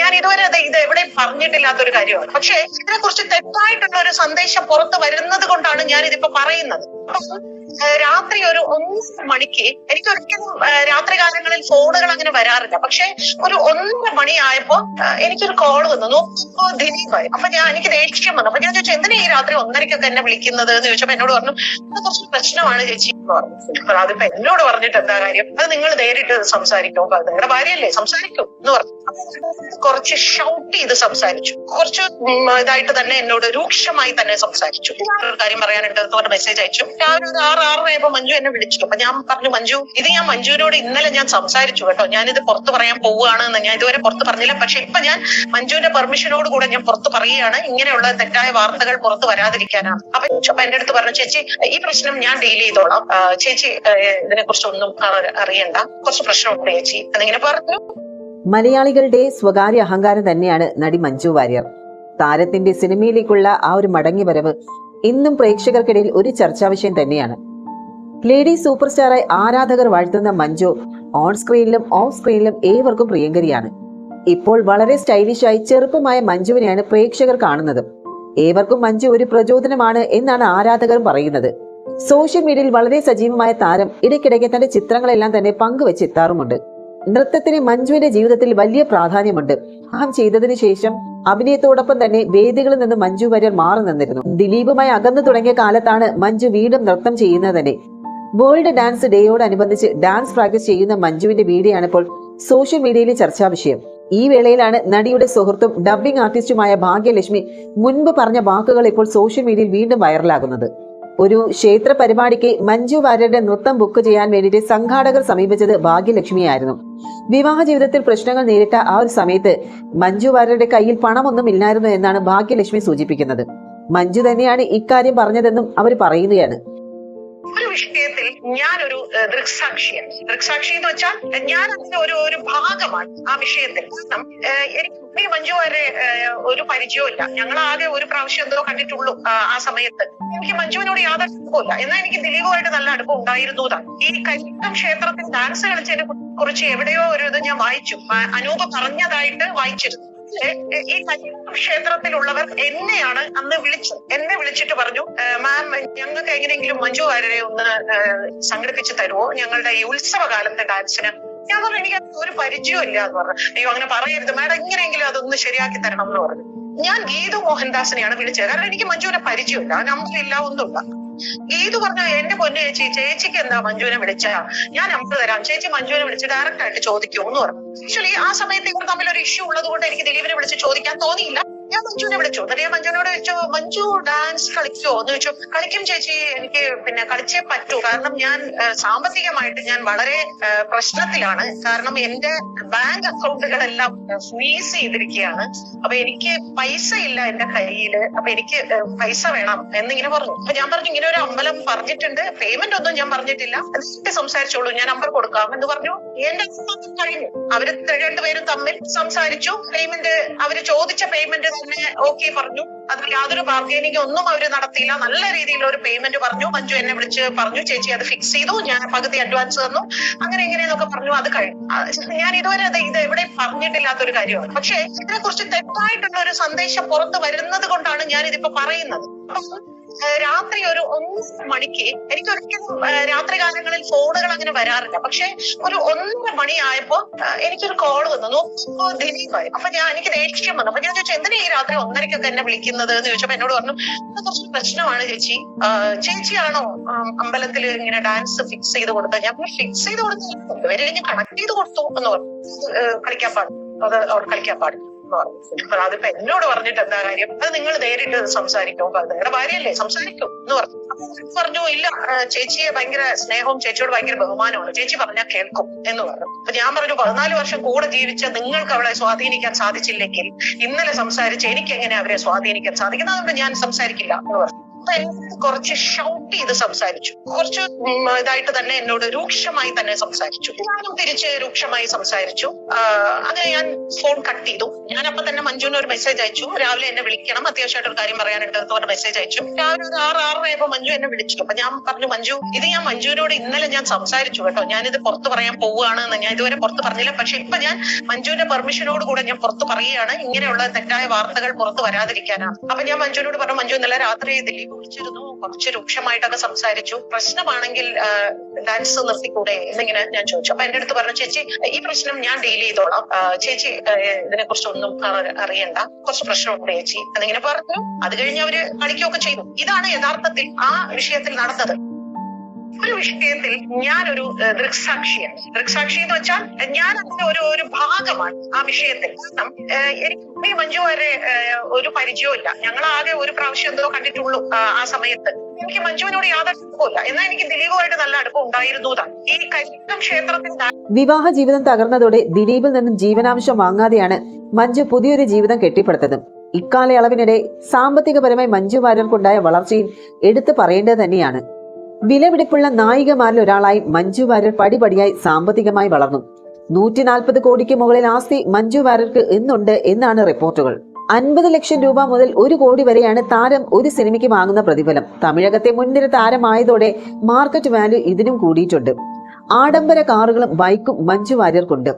ഞാൻ ഇതുവരെ ഇത് എവിടെയും പറഞ്ഞിട്ടില്ലാത്തൊരു കാര്യമാണ്. പക്ഷേ ഇതിനെ കുറിച്ച് തെറ്റായിട്ടുള്ള ഒരു സന്ദേശം പുറത്തു വരുന്നത് കൊണ്ടാണ് ഞാൻ ഇതിപ്പോ പറയുന്നത് രാത്രി ഒരു ഒന്നര മണിക്ക് എനിക്ക് ഒരിക്കലും രാത്രി കാലങ്ങളിൽ ഫോണുകൾ അങ്ങനെ വരാറില്ല. പക്ഷെ ഒരു ഒന്നര മണിയായപ്പോ എനിക്കൊരു കോൾ വന്നു. നോക്കുമ്പോ ദിലീപായി അപ്പൊ ഞാൻ എനിക്ക് ദേഷ്യം വന്നു. അപ്പൊ ഞാൻ ചോദിച്ചു എന്തിനാ ഈ രാത്രി ഒന്നരക്കൊക്കെ എന്നെ വിളിക്കുന്നത്? എന്ന് ചോദിച്ചപ്പോ എന്നോട് പറഞ്ഞു അത് കുറച്ച് പ്രശ്നമാണ് ചേച്ചി. എന്ന് പറഞ്ഞു. അതിപ്പോ എന്നോട് പറഞ്ഞിട്ട് എന്താ കാര്യം? അത് നിങ്ങൾ നേരിട്ട് സംസാരിക്കും. നിങ്ങളുടെ ഭാര്യയല്ലേ? സംസാരിക്കും എന്ന് പറഞ്ഞു. കുറച്ച് ഷൗട്ട് ചെയ്ത് സംസാരിച്ചു. കുറച്ച് ഇതായിട്ട് തന്നെ എന്നോട് രൂക്ഷമായി തന്നെ സംസാരിച്ചു. ഒരു കാര്യം പറയാനുണ്ട്. അവരുടെ മെസ്സേജ് അയച്ചു. രാവിലെ ഒരു ആറ് ആറരയായപ്പോ മഞ്ജു എന്നെ വിളിച്ചു. അപ്പൊ ഞാൻ പറഞ്ഞു മഞ്ജു ഇത് ഞാൻ മഞ്ജുവിനോട് ഇന്നലെ ഞാൻ സംസാരിച്ചു കേട്ടോ. ഞാനിത് പുറത്ത് പറയാൻ പോവുകയാണ് എന്ന് ഞാൻ ഇതുവരെ പുറത്ത് പറഞ്ഞില്ല. പക്ഷെ ഇപ്പൊ ഞാൻ മഞ്ജുവിന്റെ പെർമിഷനോട് കൂടെ ഞാൻ പുറത്ത് പറയുകയാണ്. ഇങ്ങനെയുള്ള തെറ്റായ വാർത്തകൾ പുറത്ത് വരാതിരിക്കാനാണ്. അപ്പൊ അപ്പൊ എന്റെ അടുത്ത് പറഞ്ഞു ചേച്ചി ഈ പ്രശ്നം ഞാൻ ഡീൽ ചെയ്തോളാം. ചേച്ചി ഇതിനെ കുറിച്ച് ഒന്നും അറിയണ്ട. കുറച്ച് പ്രശ്നമുണ്ട് ചേച്ചി. എന്നിങ്ങനെ പറഞ്ഞു. മലയാളികളുടെ സ്വകാര്യ അഹങ്കാരം തന്നെയാണ് നടി മഞ്ജു വാര്യർ. താരത്തിന്റെ സിനിമയിലേക്കുള്ള ആ ഒരു മടങ്ങി വരവ് ഇന്നും പ്രേക്ഷകർക്കിടയിൽ ഒരു ചർച്ചാ വിഷയം തന്നെയാണ്. ലേഡി സൂപ്പർ സ്റ്റാറായി ആരാധകർ വാഴ്ത്തുന്ന മഞ്ജു ഓൺ സ്ക്രീനിലും ഓഫ് സ്ക്രീനിലും ഏവർക്കും പ്രിയങ്കരിയാണ്. ഇപ്പോൾ വളരെ സ്റ്റൈലിഷായി ചെറുപ്പമായ മഞ്ജുവിനെയാണ് പ്രേക്ഷകർ കാണുന്നത്. ഏവർക്കും മഞ്ജു ഒരു പ്രചോദനമാണ് എന്നാണ് ആരാധകർ പറയുന്നത്. സോഷ്യൽ മീഡിയയിൽ വളരെ സജീവമായ താരം ഇടയ്ക്കിടയ്ക്ക് തന്റെ ചിത്രങ്ങളെല്ലാം തന്നെ പങ്കുവെച്ചെത്താറുമുണ്ട് നൃത്തത്തിന് മഞ്ജുവിന്റെ ജീവിതത്തിൽ വലിയ പ്രാധാന്യമുണ്ട്. വിവാഹം ചെയ്തതിനു ശേഷം അഭിനയത്തോടൊപ്പം തന്നെ വേദികളിൽ നിന്ന് മഞ്ജു വാര്യർ മാറി നിന്നിരുന്നു. ദിലീപുമായി അകന്നു തുടങ്ങിയ കാലത്താണ് മഞ്ജു വീണ്ടും നൃത്തം ചെയ്യുന്നത് തന്നെ വേൾഡ് ഡാൻസ് ഡേയോടനുബന്ധിച്ച് ഡാൻസ് പ്രാക്ടീസ് ചെയ്യുന്ന മഞ്ജുവിന്റെ വീഡിയോ ഇപ്പോൾ സോഷ്യൽ മീഡിയയിലെ ചർച്ചാ വിഷയം. ഈ വേളയിലാണ് നടിയുടെ സുഹൃത്തും ഡബ്ബിംഗ് ആർട്ടിസ്റ്റുമായ ഭാഗ്യലക്ഷ്മി മുൻപ് പറഞ്ഞ വാക്കുകൾ ഇപ്പോൾ സോഷ്യൽ മീഡിയയിൽ വീണ്ടും വൈറലാകുന്നത്. ഒരു ക്ഷേത്ര പരിപാടിക്ക് മഞ്ജു വാര്യരുടെ നൃത്തം ബുക്ക് ചെയ്യാൻ വേണ്ടിയിട്ട് സംഘാടകർ സമീപിച്ചത് ഭാഗ്യലക്ഷ്മിയായിരുന്നു. വിവാഹ ജീവിതത്തിൽ പ്രശ്നങ്ങൾ നേരിട്ട ആ ഒരു സമയത്ത് മഞ്ജു വാര്യരുടെ കയ്യിൽ പണമൊന്നും ഇല്ലായിരുന്നു എന്നാണ് ഭാഗ്യലക്ഷ്മി സൂചിപ്പിക്കുന്നത്. മഞ്ജു തന്നെയാണ് ഇക്കാര്യം പറഞ്ഞതെന്നും അവർ പറയുകയാണ്. ഒരു വിഷയത്തിൽ ഞാനൊരു ദൃക്സാക്ഷിയാണ് ദൃക്സാക്ഷി എന്ന് വെച്ചാൽ ഞാൻ അതിന്റെ ഒരു ഒരു ഭാഗമാണ് ആ വിഷയത്തിൽ. കാരണം എനിക്ക് ഈ മഞ്ജു വരെ ഒരു പരിചയമില്ല ഞങ്ങൾ ആകെ ഒരു പ്രാവശ്യം എന്തോ കണ്ടിട്ടുള്ളൂ ആ, സമയത്ത്. എനിക്ക് മഞ്ജുവിനോട് യാതൊരു അടുപ്പമില്ല എന്നാൽ എനിക്ക് ദിലീപുമായിട്ട് നല്ല അടുപ്പം ഉണ്ടായിരുന്നു താൻ ഈ കരിക്കം ക്ഷേത്രത്തിൽ ഡാൻസ് കളിച്ചതിനെ കുറിച്ച് എവിടെയോ ഒരു ഇത് ഞാൻ വായിച്ചു. അനൂപ് പറഞ്ഞതായിട്ട് വായിച്ചിരുന്നു. ഈ ക്ഷേത്രത്തിലുള്ളവർ എന്നെയാണ് അന്ന് വിളിച്ചത് എന്നെ വിളിച്ചിട്ട് പറഞ്ഞു മാം ഞങ്ങൾക്ക് എങ്ങനെയെങ്കിലും മഞ്ജു വാര്യരെ ഒന്ന് സംഘടിപ്പിച്ചു തരുമോ ഞങ്ങളുടെ ഈ ഉത്സവകാലത്തെ ഡാൻസിന്. ഞാൻ പറഞ്ഞു എനിക്ക് ഒരു പരിചയമില്ല എന്ന് പറഞ്ഞു. അയ്യോ അങ്ങനെ പറയരുത് മാഡം എങ്ങനെയെങ്കിലും അതൊന്ന് ശരിയാക്കി തരണം എന്ന് പറഞ്ഞു. ഞാൻ ഗീതു മോഹൻദാസിനെയാണ് വിളിച്ചത്. കാരണം എനിക്ക് മഞ്ജുവിനെ പരിചയമില്ല. നമ്പറില്ല ഒന്നുമില്ല. ഗീതു പറഞ്ഞു എന്റെ പൊന്നു ചേച്ചി ചേച്ചിക്ക് എന്താ മഞ്ജുവിനെ വിളിച്ച? ഞാൻ നമ്പർ തരാം. ചേച്ചി മഞ്ജുവിനെ വിളിച്ച് ഡയറക്റ്റ് ആയിട്ട് ചോദിക്കൂ എന്ന് പറഞ്ഞു. ആക്ച്വലി ആ സമയത്ത് ഇവർ തമ്മിൽ ഒരു ഇഷ്യൂ ഉള്ളത് കൊണ്ട് എനിക്ക് ദിലീപിനെ വിളിച്ച് ചോദിക്കാൻ തോന്നിയില്ല. മഞ്ജുവിനെ വിളിച്ചു? എന്നിട്ട് ഞാൻ മഞ്ജുവിനോട് ചോദിച്ചു മഞ്ജു ഡാൻസ് കളിക്കോ? എന്ന് ചോദിച്ചു. കളിക്കും ചേച്ചി. എനിക്ക് പിന്നെ കളിച്ചേ പറ്റൂ. കാരണം ഞാൻ സാമ്പത്തികമായിട്ട് ഞാൻ വളരെ പ്രശ്നത്തിലാണ്. കാരണം എന്റെ ബാങ്ക് അക്കൗണ്ടുകളെല്ലാം ഫ്രീസ് ചെയ്തിരിക്കുകയാണ്. അപ്പൊ എനിക്ക് പൈസ ഇല്ല എന്റെ കയ്യിൽ. അപ്പൊ എനിക്ക് പൈസ വേണം. എന്നിങ്ങനെ പറഞ്ഞു. അപ്പൊ ഞാൻ പറഞ്ഞു ഇങ്ങനെ ഒരു അമ്പലം പറഞ്ഞിട്ടുണ്ട്. പേയ്മെന്റ് ഒന്നും ഞാൻ പറഞ്ഞിട്ടില്ല. എന്നിട്ട് സംസാരിച്ചോളൂ. ഞാൻ നമ്പർ കൊടുക്കാം. എന്ന് പറഞ്ഞു. എന്റെ കഴിഞ്ഞു. അവർ രണ്ടുപേരും തമ്മിൽ സംസാരിച്ചു. പേയ്മെന്റ് അവർ ചോദിച്ച പേയ്മെന്റ് തന്നെ ഓക്കെ പറഞ്ഞു. അതിൽ യാതൊരു ബാർഗൈനിങ് ഒന്നും അവർ നടത്തിയില്ല. നല്ല രീതിയിൽ ഒരു പേയ്മെന്റ് പറഞ്ഞു. മഞ്ജു എന്നെ വിളിച്ച് പറഞ്ഞു ചേച്ചി അത് ഫിക്സ് ചെയ്തു. ഞാൻ പകുതി അഡ്വാൻസ് തന്നു. അങ്ങനെ എങ്ങനെയെന്നൊക്കെ പറഞ്ഞു. അത് കഴിഞ്ഞു. ഞാൻ ഇതുവരെ അത് ഇത് പറഞ്ഞിട്ടില്ലാത്ത ഒരു കാര്യമാണ്. പക്ഷേ ഇതിനെക്കുറിച്ച് തെറ്റായിട്ടുള്ള ഒരു സന്ദേശം പുറത്ത് വരുന്നത് കൊണ്ടാണ് ഞാൻ ഇതിപ്പോ പറയുന്നത് രാത്രി ഒരു ഒന്നര മണിക്ക് എനിക്ക് ഒരിക്കലും രാത്രി കാലങ്ങളിൽ ഫോണുകൾ അങ്ങനെ വരാറില്ല. പക്ഷെ ഒരു ഒന്നര മണിയായപ്പോ എനിക്കൊരു കോൾ വന്നു. നോക്കുമ്പോ ദിലീപായി അപ്പൊ ഞാൻ എനിക്ക് ദേഷ്യം വന്നു. അപ്പൊ ഞാൻ ചോദിച്ചു എന്തിനാ ഈ രാത്രി ഒന്നരക്കൊക്കെ എന്നെ വിളിക്കുന്നത്? എന്ന് ചോദിച്ചപ്പോ എന്നോട് പറഞ്ഞു അത് കുറച്ച് പ്രശ്നമാണ് ചേച്ചി. ചേച്ചിയാണോ അമ്പലത്തിൽ ഇങ്ങനെ ഡാൻസ് ഫിക്സ് ചെയ്ത് കൊടുത്തത്? ഞാൻ ഫിക്സ് ചെയ്ത് കൊടുത്തു ഞാൻ കണക്ട് ചെയ്ത് കൊടുത്തു എന്ന് പറഞ്ഞു. കളിക്കാൻ പാടും. അത് അവർ കളിക്കാൻ പാടില്ല. എന്ന് പറഞ്ഞു. അതിപ്പോ എന്നോട് പറഞ്ഞിട്ട് എന്താ കാര്യം? അത് നിങ്ങൾ നേരിട്ട് സംസാരിക്കും. നിങ്ങളുടെ ഭാര്യയല്ലേ? സംസാരിക്കും എന്ന് പറഞ്ഞു. പറഞ്ഞു ഇല്ല ചേച്ചിയെ ഭയങ്കര സ്നേഹവും ചേച്ചിയോട് ഭയങ്കര ബഹുമാനമാണ് ചേച്ചി പറഞ്ഞാൽ കേൾക്കും എന്ന് പറഞ്ഞു. അപ്പൊ ഞാൻ പറഞ്ഞു പതിനാല് വർഷം കൂടെ ജീവിച്ച നിങ്ങൾക്ക് അവളെ സ്വാധീനിക്കാൻ സാധിച്ചില്ലെങ്കിൽ ഇന്നലെ സംസാരിച്ച് എനിക്ക് എങ്ങനെ അവരെ സ്വാധീനിക്കാൻ സാധിക്കുന്നത് അതുകൊണ്ട് ഞാൻ സംസാരിക്കില്ല എന്ന് പറഞ്ഞു. കുറച്ച് ഷൗട്ട് ചെയ്ത് സംസാരിച്ചു. കുറച്ച് ഇതായിട്ട് തന്നെ എന്നോട് രൂക്ഷമായി തന്നെ സംസാരിച്ചു. ഞാനും തിരിച്ച് രൂക്ഷമായി സംസാരിച്ചു. അങ്ങനെ ഞാൻ ഫോൺ കട്ട് ചെയ്തു. ഞാൻ അപ്പൊ തന്നെ മഞ്ജുവിന് ഒരു മെസ്സേജ് അയച്ചു. രാവിലെ എന്നെ വിളിക്കണം. അത്യാവശ്യമായിട്ട് ഒരു കാര്യം പറയാനുണ്ട് എന്ന് പറഞ്ഞ മെസ്സേജ് അയച്ചു. രാവിലെ ഒരു ആറ് ആറരയായപ്പോ മഞ്ജു എന്നെ വിളിച്ചു. അപ്പൊ ഞാൻ പറഞ്ഞു മഞ്ജു ഇത് ഞാൻ മഞ്ജുവിനോട് ഇന്നലെ ഞാൻ സംസാരിച്ചു കേട്ടോ. ഞാനിത് പുറത്ത് പറയാൻ പോവുകയാണ് എന്ന് ഞാൻ ഇതുവരെ പുറത്ത് പറഞ്ഞില്ല. പക്ഷെ ഇപ്പൊ ഞാൻ മഞ്ജുവിന്റെ പെർമിഷനോട് കൂടെ ഞാൻ പുറത്ത് പറയുകയാണ്. ഇങ്ങനെയുള്ള തെറ്റായ വാർത്തകൾ പുറത്ത് വരാതിരിക്കാനാണ്. അപ്പൊ ഞാൻ മഞ്ജുവിനോട് പറഞ്ഞു മഞ്ജു ഇന്നലെ രാത്രി ദിലീപ് വിളിച്ചിരുന്നു കുറച്ച് രൂക്ഷമായിട്ടൊക്കെ സംസാരിച്ചു. പ്രശ്നമാണെങ്കിൽ ഡാൻസ് നിർത്തിക്കൂടെ എന്നിങ്ങനെ ഞാൻ ചോദിച്ചു. അപ്പൊ എന്റെ അടുത്ത് പറഞ്ഞു ചേച്ചി ഈ പ്രശ്നം ഞാൻ ഡീൽ ചെയ്തോളാം. ചേച്ചി ഇതിനെ കുറിച്ച് ഒന്നും അറിയണ്ട. കുറച്ച് പ്രശ്നമുണ്ട് ചേച്ചി. എന്നിങ്ങനെ പറഞ്ഞു. അത് കഴിഞ്ഞ് അവർ കളിക്കുകയൊക്കെ ചെയ്തു. ഇതാണ് യഥാർത്ഥത്തിൽ ആ വിഷയത്തിൽ നടന്നത്. ഒരു വിഷയത്തിൽ ഞാനൊരു ദൃക്സാക്ഷിയാണ്. ദൃക്സാക്ഷി എന്ന് വെച്ചാൽ ഞാൻ അതിന്റെ ഒരു ഒരു ഭാഗമാണ് ആ വിഷയത്തിൽ. കാരണം എനിക്ക് ഈ മഞ്ജു വരെ ഒരു പരിചയമില്ല ഞങ്ങൾ ആകെ ഒരു പ്രാവശ്യം എന്തോ കണ്ടിട്ടുള്ളൂ ആ, സമയത്ത്. എനിക്ക് മഞ്ജുവിനോട് യാതൊരു അടുപ്പമില്ല എന്നാൽ എനിക്ക് ദിലീപുമായിട്ട് നല്ല അടുപ്പം ഉണ്ടായിരുന്നു ഈ കരിക്കം ക്ഷേത്രത്തിൽ ഞാൻ വിവാഹ ജീവിതം തകർന്നതോടെ ദിലീപിൽ നിന്നും ജീവനാംശം വാങ്ങാതെയാണ് മഞ്ജു പുതിയൊരു ജീവിതം കെട്ടിപ്പടുത്തത്. ഇക്കാലയളവിനിടെ സാമ്പത്തികപരമായി മഞ്ജു വാര്യർക്കുണ്ടായ വളർച്ചയും എടുത്തു പറയേണ്ടത് തന്നെയാണ്. വിലപിടിപ്പുള്ള നായികമാരിൽ ഒരാളായി മഞ്ജു വാര്യർ പടിപടിയായി സാമ്പത്തികമായി വളർന്നു. നൂറ്റി നാൽപ്പത് കോടിക്ക് മുകളിൽ ആസ്തി മഞ്ജു വാര്യർക്ക് ഇന്നുണ്ട് എന്നാണ് റിപ്പോർട്ടുകൾ. അൻപത് ലക്ഷം രൂപ മുതൽ ഒരു കോടി വരെയാണ് താരം ഒരു സിനിമയ്ക്ക് വാങ്ങുന്ന പ്രതിഫലം. തമിഴകത്തെ മുൻനിര താരമായതോടെ മാർക്കറ്റ് വാല്യൂ ഇതിനും കൂടിയിട്ടുണ്ട്. ആഡംബര കാറുകളും ബൈക്കും മഞ്ജു വാര്യർക്കുണ്ട്.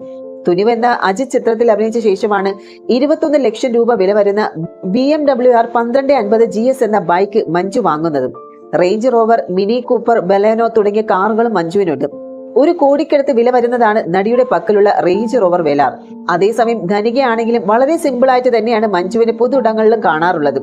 തുനിവെന്ന അജിത് ചിത്രത്തിൽ അഭിനയിച്ച ശേഷമാണ് ഇരുപത്തൊന്ന് ലക്ഷം രൂപ വില വരുന്ന ബി എം ഡബ്ല്യു ആർ പന്ത്രണ്ട് അൻപത് ജി എസ് എന്ന ബൈക്ക് മഞ്ജു വാങ്ങുന്നത്. Range Rover Mini Cooper Baleno തുടങ്ങിയ കാറുകളും മഞ്ജുവിനുണ്ട്. ഒരു കോടിക്കടുത്ത് വില വരുന്നതാണ് നടിയുടെ പക്കലുള്ള റേഞ്ച് റോവർ വേലാർ അതേസമയം ധനികയാണെങ്കിലും വളരെ സിമ്പിൾ ആയിട്ട് തന്നെയാണ് മഞ്ജുവിന് പൊതുയിടങ്ങളിലും കാണാറുള്ളത്.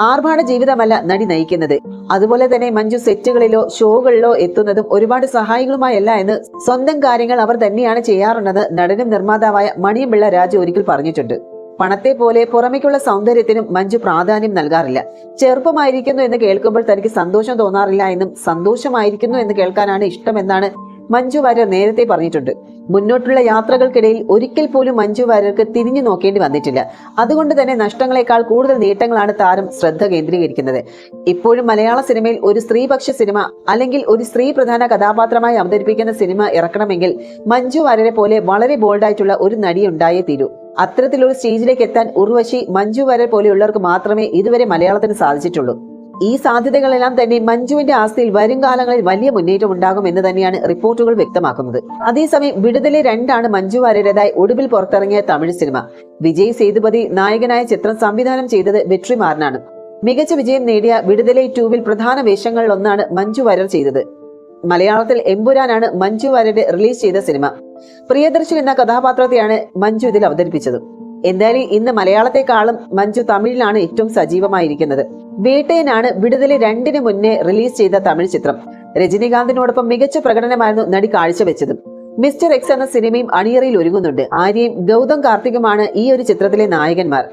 ആർഭാട ജീവിതമല്ല നടി നയിക്കുന്നത്. അതുപോലെ തന്നെ മഞ്ജു സെറ്റുകളിലോ ഷോകളിലോ എത്തുന്നതും ഒരുപാട് സഹായികളുമായല്ല എന്ന് സ്വന്തം കാര്യങ്ങൾ അവർ തന്നെയാണ് ചെയ്യാറുണ്ടെന്ന് നടനും നിർമ്മാതാവായ മണിയമ്പിള്ള രാജു ഒരിക്കൽ പറഞ്ഞിട്ടുണ്ട്. പണത്തെ പോലെ പുറമേക്കുള്ള സൗന്ദര്യത്തിനും മഞ്ജു പ്രാധാന്യം നൽകാറില്ല. ചെറുപ്പമായിരിക്കുന്നു എന്ന് കേൾക്കുമ്പോൾ തനിക്ക് സന്തോഷം തോന്നാറില്ല എന്നും സന്തോഷമായിരിക്കുന്നു എന്ന് കേൾക്കാനാണ് ഇഷ്ടമെന്നാണ് മഞ്ജു വാര്യർ നേരത്തെ പറഞ്ഞിട്ടുണ്ട്. മുന്നോട്ടുള്ള യാത്രകൾക്കിടയിൽ ഒരിക്കൽ പോലും മഞ്ജു വാര്യർക്ക് തിരിഞ്ഞു നോക്കേണ്ടി വന്നിട്ടില്ല. അതുകൊണ്ട് തന്നെ നഷ്ടങ്ങളെക്കാൾ കൂടുതൽ നേട്ടങ്ങളാണ് താരം ശ്രദ്ധ കേന്ദ്രീകരിക്കുന്നത്. ഇപ്പോഴും മലയാള സിനിമയിൽ ഒരു സ്ത്രീപക്ഷ സിനിമ അല്ലെങ്കിൽ ഒരു സ്ത്രീ പ്രധാന കഥാപാത്രമായി അവതരിപ്പിക്കുന്ന സിനിമ ഇറക്കണമെങ്കിൽ മഞ്ജു വാര്യരെ പോലെ വളരെ ബോൾഡായിട്ടുള്ള ഒരു നടി ഉണ്ടായേ തീരൂ. അത്തരത്തിലൊരു സ്റ്റേജിലേക്ക് എത്താൻ ഉർവശി മഞ്ജു വരെ പോലെയുള്ളവർക്ക് മാത്രമേ ഇതുവരെ മലയാളത്തിന് സാധിച്ചിട്ടുള്ളൂ. ഈ സാധ്യതകളെല്ലാം തന്നെ മഞ്ജുവിന്റെ ആസ്തിയിൽ വരും കാലങ്ങളിൽ വലിയ മുന്നേറ്റം ഉണ്ടാകും എന്ന് തന്നെയാണ് റിപ്പോർട്ടുകൾ വ്യക്തമാക്കുന്നത്. അതേസമയം വിടുതലെ രണ്ടാണ് മഞ്ജു വാര്യരുടേതായി ഒടുവിൽ പുറത്തിറങ്ങിയ തമിഴ് സിനിമ. വിജയ് സേതുപതി നായകനായ ചിത്രം സംവിധാനം ചെയ്തത് വെട്രിമാറിനാണ്. മികച്ച വിജയം നേടിയ വിടുതലെ ടൂവിൽ പ്രധാന വേഷങ്ങളിൽ ഒന്നാണ് മഞ്ജു വാര്യർ ചെയ്തത്. മലയാളത്തിൽ എമ്പുരാനാണ് മഞ്ജു വാര്യരുടെ റിലീസ് ചെയ്ത സിനിമ. പ്രിയദർശൻ എന്ന കഥാപാത്രത്തെയാണ് മഞ്ജു ഇതിൽ അവതരിപ്പിച്ചത്. എന്തായാലും ഇന്ന് മലയാളത്തെക്കാളും മഞ്ജു തമിഴിലാണ് ഏറ്റവും സജീവമായിരിക്കുന്നത്. വേട്ടയനാണ് വിടുതലെ രണ്ടിന് മുന്നേ റിലീസ് ചെയ്ത തമിഴ് ചിത്രം. രജനീകാന്തിനോടൊപ്പം മികച്ച പ്രകടനമായിരുന്നു നടി കാഴ്ചവെച്ചത്. മിസ്റ്റർ എക്സ് എന്ന സിനിമയും അണിയറയിൽ ഒരുങ്ങുന്നുണ്ട്. ആര്യയും ഗൗതം കാർത്തികുമാണ് ഈ ഒരു ചിത്രത്തിലെ നായകന്മാർ.